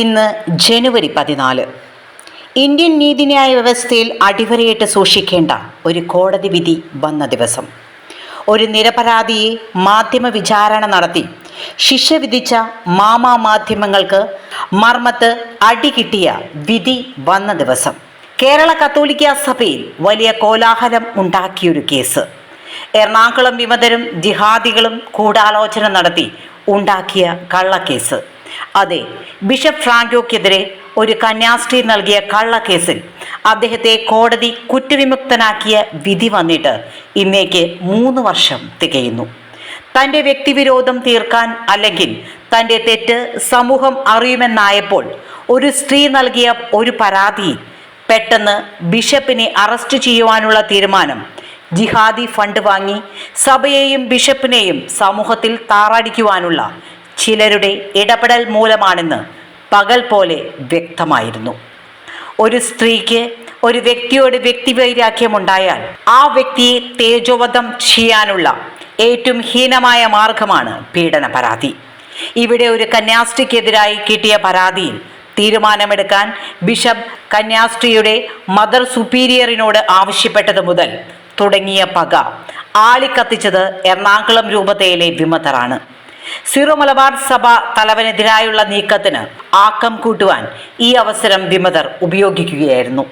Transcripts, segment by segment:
ഇന്ന് ജനുവരി പതിനാല്. ഇന്ത്യൻ നീതിന്യായ വ്യവസ്ഥയിൽ അടിവരയിട്ട് സൂക്ഷിക്കേണ്ട ഒരു കോടതി വിധി വന്ന ദിവസം. ഒരു നിരപരാധിയെ മാധ്യമ വിചാരണ നടത്തി. ശിക്ഷ വിധിച്ച മാമാ മാധ്യമങ്ങൾക്ക് മർമ്മത്ത് അടി കിട്ടിയ വിധി വന്ന ദിവസം. കേരള കത്തോലിക്ക സഭയിൽ വലിയ കോലാഹലം ഉണ്ടാക്കിയൊരു കേസ്. എറണാകുളം വിമതരും ജിഹാദികളും ഗൂഢാലോചന നടത്തി ഉണ്ടാക്കിയ കള്ളക്കേസ്. അതെ ബിഷപ്പ് ഫ്രാങ്കോക്കെതിരെ ഒരു കന്യാസ്ത്രീ നൽകിയ കള്ളക്കേസിൽ അദ്ദേഹത്തെ കോടതി കുറ്റവിമുക്തനാക്കിയ വിധി വന്നിട്ട് ഇന്നേക്ക് മൂന്ന് വർഷം തികയുന്നു. തന്റെ വ്യക്തിവിരോധം തീർക്കാൻ അല്ലെങ്കിൽ തന്റെ തെറ്റ് സമൂഹം അറിയുമെന്നായപ്പോൾ ഒരു സ്ത്രീ നൽകിയ ഒരു പരാതിയിൽ പെട്ടെന്ന് ബിഷപ്പിനെ അറസ്റ്റ് ചെയ്യുവാനുള്ള തീരുമാനം ജിഹാദി ഫണ്ട് വാങ്ങി സഭയെയും ബിഷപ്പിനെയും സമൂഹത്തിൽ താറാടിക്കുവാനുള്ള ചിലരുടെ ഇടപെടൽ മൂലമാണെന്ന് പകൽ പോലെ വ്യക്തമായിരുന്നു. ഒരു സ്ത്രീക്ക് ഒരു വ്യക്തിയോട് വ്യക്തിവൈരാഗ്യമുണ്ടായാൽ ആ വ്യക്തിയെ തേജോവധം ചെയ്യാനുള്ള ഏറ്റവും ഹീനമായ മാർഗമാണ് പീഡന പരാതി. ഇവിടെ ഒരു കന്യാസ്ത്രീക്കെതിരായി കിട്ടിയ പരാതിയിൽ തീരുമാനമെടുക്കാൻ ബിഷപ്പ് കന്യാസ്ത്രീയുടെ മദർ സുപ്പീരിയറിനോട് ആവശ്യപ്പെട്ടത് മുതൽ തുടങ്ങിയ പക ആളിക്കത്തിച്ചത് എറണാകുളം രൂപതയിലെ വിമതറാണ്. സിറോ മലബാർ സഭ തലവനെതിരായുള്ള നീക്കത്തിന് ആക്കം കൂട്ടുവാൻ ഈ അവസരം വിമതർ ഉപയോഗിക്കുകയായിരുന്നു.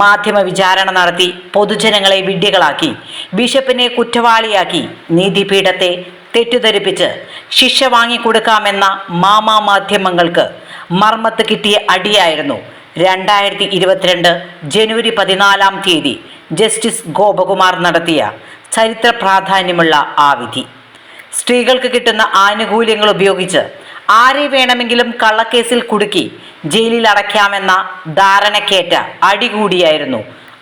മാധ്യമ വിചാരണ നടത്തി പൊതുജനങ്ങളെ വിഡ്ഢികളാക്കി ബിഷപ്പിനെ കുറ്റവാളിയാക്കി നീതിപീഠത്തെ തെറ്റിദ്ധരിപ്പിച്ച് ശിക്ഷ വാങ്ങിക്കൊടുക്കാമെന്ന മാമാ മാധ്യമങ്ങൾക്ക് മർമ്മത്ത് കിട്ടിയ അടിയായിരുന്നു രണ്ടായിരത്തി ഇരുപത്തിരണ്ട് ജനുവരി പതിനാലാം തീയതി ജസ്റ്റിസ് ഗോപകുമാർ നടത്തിയ ചരിത്ര പ്രാധാന്യമുള്ള ആ വിധി. സ്ത്രീകൾക്ക് കിട്ടുന്ന ആനുകൂല്യങ്ങൾ ഉപയോഗിച്ച് ആരെ വേണമെങ്കിലും കള്ളക്കേസിൽ കുടുക്കി ജയിലിൽ അടയ്ക്കാമെന്ന ധാരണക്കേറ്റ അടികൂടിയായിരുന്നു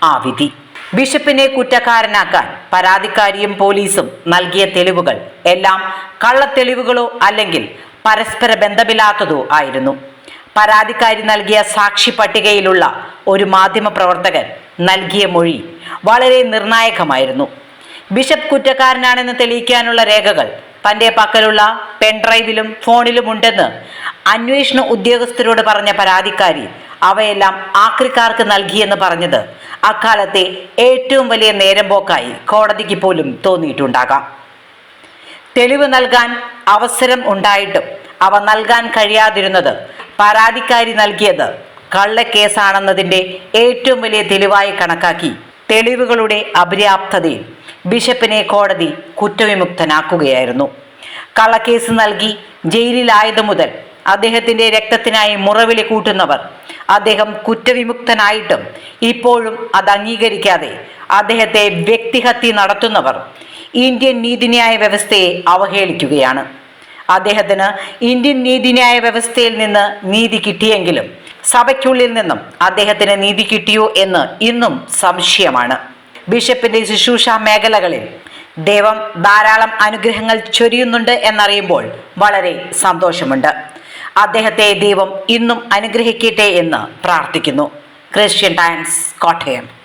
ആ വിധി. ബിഷപ്പിനെ കുറ്റക്കാരനാക്കാൻ പരാതിക്കാരിയും പോലീസും നൽകിയ തെളിവുകൾ എല്ലാം കള്ളത്തെളിവുകളോ അല്ലെങ്കിൽ പരസ്പര ബന്ധമില്ലാത്തതോ ആയിരുന്നു. പരാതിക്കാരി നൽകിയ സാക്ഷി പട്ടികയിലുള്ള ഒരു മാധ്യമ പ്രവർത്തകൻ നൽകിയ മൊഴി വളരെ നിർണായകമായിരുന്നു. ബിഷപ്പ് കുറ്റക്കാരനാണെന്ന് തെളിയിക്കാനുള്ള രേഖകൾ തന്റെ പക്കലുള്ള പെൻഡ്രൈവിലും ഫോണിലും ഉണ്ടെന്ന് അന്വേഷണ ഉദ്യോഗസ്ഥരോട് പറഞ്ഞ പരാതിക്കാരി അവയെല്ലാം ആക്രിക്കാർക്ക് നൽകിയെന്ന് പറഞ്ഞത് അക്കാലത്തെ ഏറ്റവും വലിയ നേരം പോക്കായി കോടതിക്ക് പോലും തോന്നിയിട്ടുണ്ടാകാം. തെളിവ് നൽകാൻ അവസരം ഉണ്ടായിട്ടും അവ നൽകാൻ കഴിയാതിരുന്നത് പരാതിക്കാരി നൽകിയത് കള്ളക്കേസാണെന്നതിന്റെ ഏറ്റവും വലിയ തെളിവായി കണക്കാക്കി തെളിവുകളുടെ അപര്യാപ്തതയിൽ ബിഷപ്പിനെ കോടതി കുറ്റവിമുക്തനാക്കുകയായിരുന്നു. കള്ളക്കേസ് നൽകി ജയിലിലായത് മുതൽ അദ്ദേഹത്തിന്റെ രക്തത്തിനായി മുറവിളി കൂട്ടുന്നവർ അദ്ദേഹം കുറ്റവിമുക്തനായിട്ടും ഇപ്പോഴും അത് അംഗീകരിക്കാതെ അദ്ദേഹത്തെ വ്യക്തിഹത്യ നടത്തുന്നവർ ഇന്ത്യൻ നീതിന്യായ വ്യവസ്ഥയെ അവഹേളിക്കുകയാണ്. അദ്ദേഹത്തിന് ഇന്ത്യൻ നീതിന്യായ വ്യവസ്ഥയിൽ നിന്ന് നീതി കിട്ടിയെങ്കിലും സഭയ്ക്കുള്ളിൽ നിന്നും അദ്ദേഹത്തിന് നീതി കിട്ടിയോ എന്ന് ഇന്നും സംശയമാണ്. ബിഷപ്പിന്റെ ശുശ്രൂഷ മേഖലകളിൽ ദൈവം ധാരാളം അനുഗ്രഹങ്ങൾ ചൊരിയുന്നുണ്ട് എന്നറിയുമ്പോൾ വളരെ സന്തോഷമുണ്ട്. അദ്ദേഹത്തെ ദൈവം ഇന്നും അനുഗ്രഹിക്കട്ടെ എന്ന് പ്രാർത്ഥിക്കുന്നു. Christian Times Kottayam.